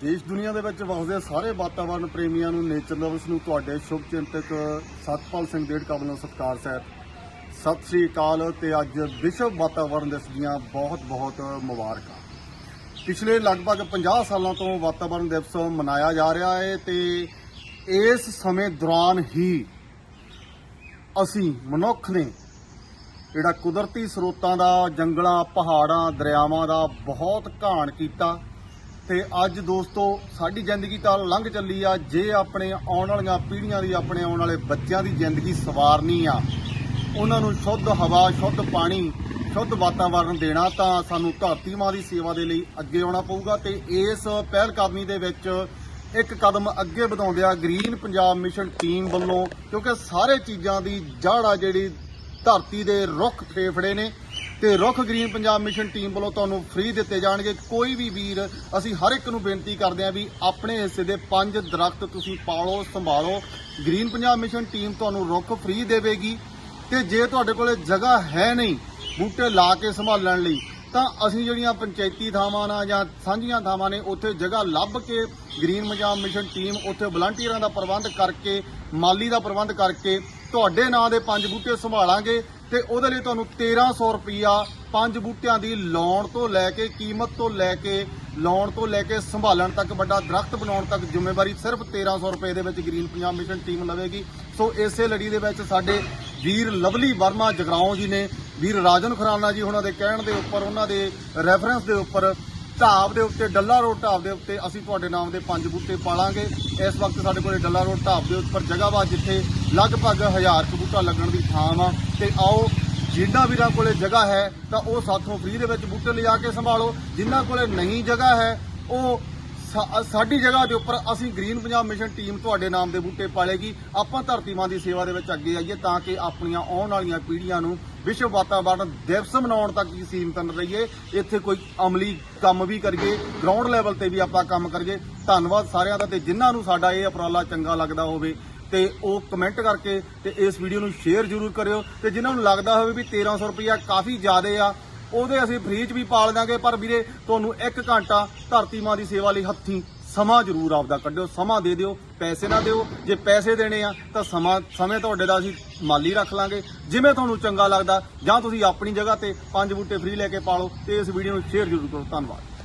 ਦੇਸ਼ ਦੁਨੀਆ ਦੇ ਵਿੱਚ ਵਸਦੇ ਸਾਰੇ ਵਾਤਾਵਰਣ ਪ੍ਰੇਮੀਆਂ ਨੂੰ ਨੇਚਰ ਲਵਰਸ ਨੂੰ ਤੁਹਾਡੇ ਸ਼ੁਭ ਚਿੰਤਕ ਸਤਪਾਲ ਸਿੰਘ ਡੇਢਕਾ ਵੱਲੋਂ ਸਤਿਕਾਰ ਸਹਿਤ ਸਤਿ ਸ੍ਰੀ ਅਕਾਲ ਤੇ ਅੱਜ ਵਿਸ਼ਵ ਵਾਤਾਵਰਣ ਦਿਵਸ ਦੀਆਂ ਬਹੁਤ-ਬਹੁਤ ਮੁਬਾਰਕਾਂ। ਪਿਛਲੇ ਲਗਭਗ 50 ਸਾਲਾਂ ਤੋਂ ਵਾਤਾਵਰਣ ਦਿਵਸ ਮਨਾਇਆ ਜਾ ਰਿਹਾ ਹੈ ਤੇ ਇਸ ਸਮੇਂ ਦੌਰਾਨ ਹੀ ਅਸੀਂ ਮਨੁੱਖ ਨੇ ਜਿਹੜਾ ਕੁਦਰਤੀ ਸਰੋਤਾਂ ਦਾ, ਜੰਗਲਾਂ, ਪਹਾੜਾਂ, ਦਰਿਆਵਾਂ ਦਾ ਬਹੁਤ ਘਾਣ ਕੀਤਾ। ਤੇ ਅੱਜ ਦੋਸਤੋ, ਸਾਡੀ ਜ਼ਿੰਦਗੀ ਤਾਂ ਲੰਘ ਚੱਲੀ ਆ। ਜੇ ਆਪਣੇ ਆਉਣ ਵਾਲੀਆਂ ਪੀੜ੍ਹੀਆਂ ਦੀ, ਆਪਣੇ ਆਉਣ ਵਾਲੇ ਬੱਚਿਆਂ ਦੀ ਜ਼ਿੰਦਗੀ ਸਵਾਰਨੀ ਆ, ਉਹਨਾਂ ਨੂੰ ਸ਼ੁੱਧ ਹਵਾ, ਸ਼ੁੱਧ ਪਾਣੀ, ਸ਼ੁੱਧ ਵਾਤਾਵਰਣ ਦੇਣਾ, ਤਾਂ ਸਾਨੂੰ ਧਰਤੀ ਮਾਂ ਦੀ ਸੇਵਾ ਦੇ ਲਈ ਅੱਗੇ ਆਉਣਾ ਪਊਗਾ ਤੇ ਇਸ ਪਹਿਲ ਕਦਮੀ ਦੇ ਵਿੱਚ ਇੱਕ ਕਦਮ ਅੱਗੇ ਵਧਾਉਂਦਿਆਂ ਗ੍ਰੀਨ ਪੰਜਾਬ ਮਿਸ਼ਨ ਟੀਮ ਵੱਲੋਂ, ਕਿਉਂਕਿ ਸਾਰੇ ਚੀਜ਼ਾਂ ਦੀ ਜੜ ਆ ਜਿਹੜੀ ਧਰਤੀ ਦੇ ਰੁੱਖ ਫੇਫੜੇ ਨੇ ਤੇ ਰੁੱਖ ਗ੍ਰੀਨ ਪੰਜਾਬ ਮਿਸ਼ਨ ਟੀਮ ਵੱਲੋਂ ਤੁਹਾਨੂੰ ਫ੍ਰੀ ਦਿੱਤੇ ਜਾਣਗੇ। ਕੋਈ ਵੀ ਵੀਰ, ਅਸੀਂ ਹਰ ਇੱਕ ਨੂੰ ਬੇਨਤੀ ਕਰਦੇ ਹਾਂ ਵੀ ਆਪਣੇ ਹਿੱਸੇ ਦੇ ਪੰਜ ਦਰਖਤ ਤੁਸੀਂ ਪਾਲੋ, ਸੰਭਾਲੋ। ਗ੍ਰੀਨ ਪੰਜਾਬ ਮਿਸ਼ਨ ਟੀਮ ਤੁਹਾਨੂੰ ਰੁੱਖ ਫ੍ਰੀ ਦੇਵੇਗੀ ਤੇ ਜੇ ਤੁਹਾਡੇ ਕੋਲੇ ਜਗ੍ਹਾ ਹੈ ਨਹੀਂ ਬੂਟੇ ਲਾ ਕੇ ਸੰਭਾਲਣ ਲਈ, ਤਾਂ ਅਸੀਂ ਜਿਹੜੀਆਂ ਪੰਚਾਇਤੀ ਥਾਵਾਂ ਨਾਲ ਜਾਂ ਸਾਂਝੀਆਂ ਥਾਵਾਂ ਨੇ, ਉੱਥੇ ਜਗ੍ਹਾ ਲੱਭ ਕੇ ਗ੍ਰੀਨ ਪੰਜਾਬ ਮਿਸ਼ਨ ਟੀਮ ਉੱਥੇ ਵਲੰਟੀਅਰਾਂ ਦਾ ਪ੍ਰਬੰਧ ਕਰਕੇ, ਮਾਲੀ ਦਾ ਪ੍ਰਬੰਧ ਕਰਕੇ ਤੁਹਾਡੇ ਨਾਂ ਦੇ ਪੰਜ ਬੂਟੇ ਸੰਭਾਲਾਂਗੇ। ਤੇ ਉਹਦੇ ਲਈ ਤੁਹਾਨੂੰ 1300 ਰੁਪਈਆ ਪੰਜ ਬੂਟਿਆਂ ਦੀ ਲਾਉਣ ਤੋਂ ਲੈ ਕੇ ਕੀਮਤ ਤੋਂ ਲੈ ਕੇ ਲਾਉਣ ਤੋਂ ਲੈ ਕੇ ਸੰਭਾਲਣ ਤੱਕ, ਵੱਡਾ ਦਰਖਤ ਬਣਾਉਣ ਤੱਕ ਜ਼ਿੰਮੇਵਾਰੀ ਸਿਰਫ 1300 ਰੁਪਏ ਦੇ ਵਿੱਚ ਗ੍ਰੀਨ ਪੰਜਾਬ ਮਿਸ਼ਨ ਟੀਮ ਲਵੇਗੀ। ਸੋ ਇਸੇ ਲੜੀ ਦੇ ਵਿੱਚ ਸਾਡੇ ਵੀਰ ਲਵਲੀ ਵਰਮਾ ਜਗਰਾਉਂ ਜੀ ਨੇ, ਵੀਰ ਰਾਜਨ ਖੁਰਾਨਾ ਜੀ ਉਹਨਾਂ ਦੇ ਕਹਿਣ ਦੇ ਉੱਪਰ, ਉਹਨਾਂ ਦੇ ਰੈਫਰੈਂਸ ਦੇ ਉੱਪਰ ਢਾਬ ਦੇ ਉੱਤੇ, ਡੱਲਾ ਰੋਡ ਢਾਬ ਦੇ ਉੱਤੇ ਅਸੀਂ ਤੁਹਾਡੇ ਨਾਮ ਦੇ ਪੰਜ ਬੂਟੇ ਪਾਲਾਂਗੇ। ਇਸ ਵਕਤ ਸਾਡੇ ਕੋਲੇ ਡੱਲਾ ਰੋਡ ਢਾਬ ਦੇ ਉੱਪਰ ਜਗ੍ਹਾ ਵਾ ਜਿੱਥੇ ਲਗਭਗ 1000 ਕੁ ਬੂਟਾ ਲੱਗਣ ਦੀ ਥਾਂ ਵਾ ਤੇ ਆਓ, ਜਿੰਨਾ ਵੀਰਾਂ ਕੋਲੇ ਜਗ੍ਹਾ ਹੈ, ਤਾਂ ਉਹ ਸਾਥੋਂ ਫ੍ਰੀ ਦੇ ਵਿੱਚ ਬੂਟੇ ਲਿਜਾ ਕੇ ਸੰਭਾਲੋ। ਜਿਨ੍ਹਾਂ ਕੋਲੇ ਨਹੀਂ ਜਗ੍ਹਾ ਹੈ, ਉਹ ਸਾ- ਸਾਡੀ ਜਗ੍ਹਾ ਦੇ ਉੱਪਰ ਅਸੀਂ ਗ੍ਰੀਨ ਪੰਜਾਬ ਮਿਸ਼ਨ ਟੀਮ ਤੁਹਾਡੇ ਨਾਮ ਦੇ ਬੂਟੇ ਪਾਲੇਗੀ। ਆਪਾਂ ਧਰਤੀ ਮਾਂ ਦੀ ਸੇਵਾ ਦੇ ਵਿੱਚ ਅੱਗੇ ਆਈਏ ਤਾਂ ਕਿ ਆਪਣੀਆਂ ਆਉਣ ਵਾਲੀਆਂ ਪੀੜ੍ਹੀਆਂ ਨੂੰ ਵਿਸ਼ਵ ਵਾਤਾਵਰਣ ਦਿਵਸ ਮਨਾਉਣ ਤੱਕ ਹੀ ਸੀਮਤ ਨਾ ਰਹੀਏ। ਇੱਥੇ ਕੋਈ ਅਮਲੀ ਕੰਮ ਵੀ ਕਰੀਏ ਗਰਾਊਂਡ ਲੈਵਲ ਤੇ ਵੀ ਆਪਾਂ ਕੰਮ ਕਰੀਏ। ਧੰਨਵਾਦ ਸਾਰਿਆਂ ਦਾ ਤੇ ਜਿਨ੍ਹਾਂ ਨੂੰ ਸਾਡਾ ਇਹ ਉਪਰਾਲਾ ਚੰਗਾ ਲੱਗਦਾ ਹੋਵੇ। ਤੇ ਉਹ ਕਮੈਂਟ ਕਰਕੇ ਤੇ ਇਸ ਵੀਡੀਓ ਨੂੰ ਸ਼ੇਅਰ ਜ਼ਰੂਰ ਕਰਿਓ। ਤੇ ਜਿਨ੍ਹਾਂ ਨੂੰ ਲੱਗਦਾ ਹੋਵੇ ਵੀ 1300 ਰੁਪਇਆ ਕਾਫੀ ਜ਼ਿਆਦਾ ਆ, ਉਹਦੇ ਅਸੀਂ ਫ੍ਰੀ ਚ ਵੀ ਪਾਲ ਦਾਂਗੇ। ਪਰ ਵੀਰੇ, ਤੁਹਾਨੂੰ 1 ਘੰਟਾ ਧਰਤੀ ਮਾਂ ਦੀ ਸੇਵਾ ਲਈ ਹੱਥੀਂ ਸਮਾਂ ਜ਼ਰੂਰ ਆਪਦਾ ਕੱਢਿਓ, ਸਮਾਂ ਦੇ ਦਿਓ, ਪੈਸੇ ਨਾ ਦਿਓ। ਜੇ ਪੈਸੇ ਦੇਣੇ ਆ, ਤਾਂ ਸਮਾਂ, ਸਮੇਂ ਤੁਹਾਡੇ ਦਾ ਅਸੀਂ ਮਾਲੀ ਰੱਖ ਲਾਂਗੇ। ਜਿਵੇਂ ਤੁਹਾਨੂੰ ਚੰਗਾ ਲੱਗਦਾ, ਜਾਂ ਤੁਸੀਂ ਆਪਣੀ ਜਗ੍ਹਾ ਤੇ ਪੰਜ ਬੂਟੇ ਫ੍ਰੀ ਲੈ ਕੇ ਪਾਲੋ, ਤੇ ਇਸ ਵੀਡੀਓ ਨੂੰ ਸ਼ੇਅਰ ਜ਼ਰੂਰ ਕਰੋ। ਧੰਨਵਾਦ।